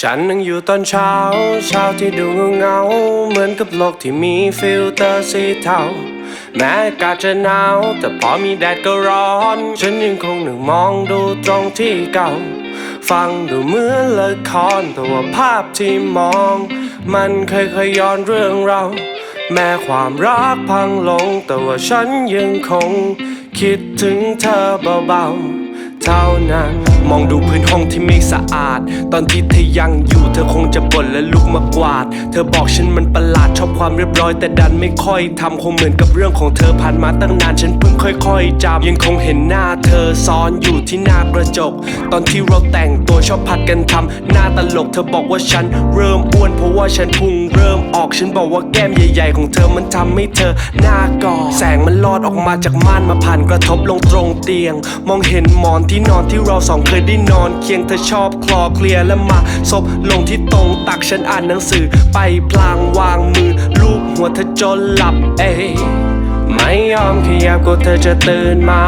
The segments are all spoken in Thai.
ฉันนั่งอยู่ตอนเช้า เช้าที่ดูเงา เหมือนกับโลกที่มีฟิลเตอร์สีเทา แม้อากาศจะหนาว แต่พอมีแดดก็ร้อน ฉันยังคงนั่งมองดูตรงที่เก่า ฟังดูเหมือนละครแต่ว่าภาพที่มอง มันเคยเคยๆย้อนเรื่องเรา แม้ความรักพังลง แต่ว่าฉันยังคง คิดถึงเธอเบาๆ เท่านั้น มองดูพื้นห้องที่ไม่สะอาด ตอนที่เธอยังอยู่เธอคงจะบ่นและลุกมากวาด เธอบอกฉันมันประหลาดชอบความเรียบร้อย แต่ดันไม่ค่อยทำคงเหมือนกับเรื่องของเธอผ่านมาตั้งนานฉันเพิ่งค่อย ๆจำยังคงเห็นหน้าเธอซ้อนอยู่ที่หน้ากระจก ตอนที่เราแต่งตัวชอบผัดกันทำหน้าตลก เธอบอกว่าฉันเริ่มอ้วนเพราะว่าฉันพุงเริ่มออกฉันบอกว่าแก้มใหญ่ๆ ของเธอมันทำให้เธอหน้ากอดแสงมันลอดออกมาจากม่านมาผ่านกระทบลงตรงเตียง มองเห็นหมอนที่ที่นอนที่เราสองเคยได้นอนเคียงเธอชอบคลอเคลียและมาซบลงที่ตรงตักฉันอ่านหนังสือ ไปพลางวางมือลูบหัวเธอจนหลับเอไม่ยอมขยับกลัวเธอจะตื่นมา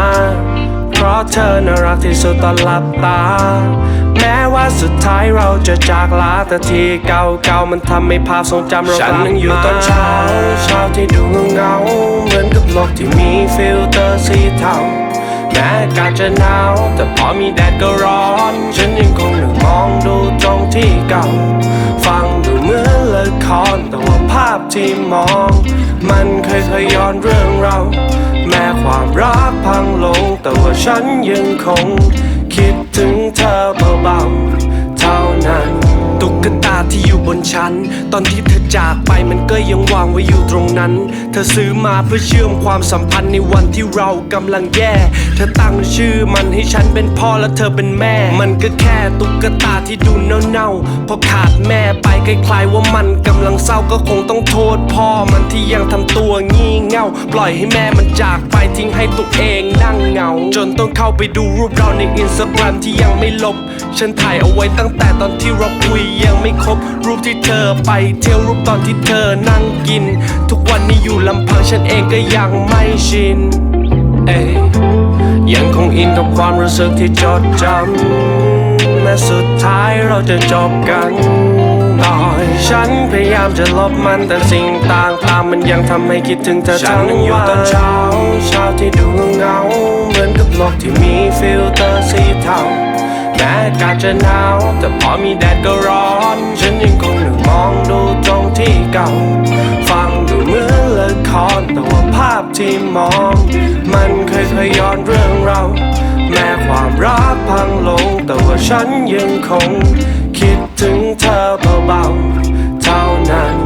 เพราะเธอน่ารักที่สุดตอนหลับตา แม้ว่าสุดท้ายเราจะจากลาแต่ทีเก่าๆมันทำให้ภาพทรงจำเราฉันนั่งอยู่ตอนเช้าเช้าที่ดูเงาเหมือนกับโลกที่มีฟิลเตอร์สีเทา แม้กาจะหนาวแต่พอมีแดดก็ร้อน ฉันยังคงนั่งมองดูตรงที่เก่า ฟังดูเหมือนละครแต่ว่าภาพที่มอง มันเคยทยๆย้อนเรื่องเรา แม้ความรักพังลง แต่ว่าฉันยังคง คิดถึงเธอเบาๆ ตุ๊กตาที่อยู่บนชั้น ตอนที่เธอจากไปมันก็ยังวางไว้อยู่ตรงนั้น เธอซื้อมาเพื่อเชื่อมความสัมพันธ์ในวันที่เรากำลังแย่ เธอตั้งชื่อมันให้ฉันเป็นพ่อและเธอเป็นแม่ มันก็แค่ตุ๊กตาที่ดูเน่าๆพอขาดแม่ไปคล้ายๆว่ามันกำลังเศร้าก็คงต้องโทษพ่อมันที่ยังทำตัวงี่เง่า ปล่อยให้แม่มันจากไปทิ้งให้ตัวเองนั่งเหงา จนต้องเข้าไปดูรูปเราในอินสตาแกรมที่ยังไม่ลบ ฉันถ่ายเอาไว้ตั้งแต่ตอนที่เราคุยยังไม่ครบรูปที่เธอไปเที่ยวรูปตอนที่เธอนั่งกิน ทุกวันนี้อยู่ลำพังฉันเองก็ยังไม่ชินเอ้ยังคงอินกับความรู้สึกที่จดจำแม้สุดท้ายเราจะจบกันต่อยฉันพยายามจะลบมันแต่สิ่งต่างๆมันยังทำให้คิดถึงเธอทั้งวันตอนเช้าเช้าที่ดูเงาเหมือนกับโลกที่มีฟิลเตอร์สีเทา แม้อากาศจะหนาวแต่พอมีแดดก็ร้อน ฉันยังคงหนั่งมองดูตรงที่เก่า ฟังดูเหมือนละครแต่ว่าภาพที่มอง มันเคยเคยๆย้อนเรื่องเรา แม้ความรักพังลง แต่ว่าฉันยังคง คิดถึงเธอเบาๆเท่านั้น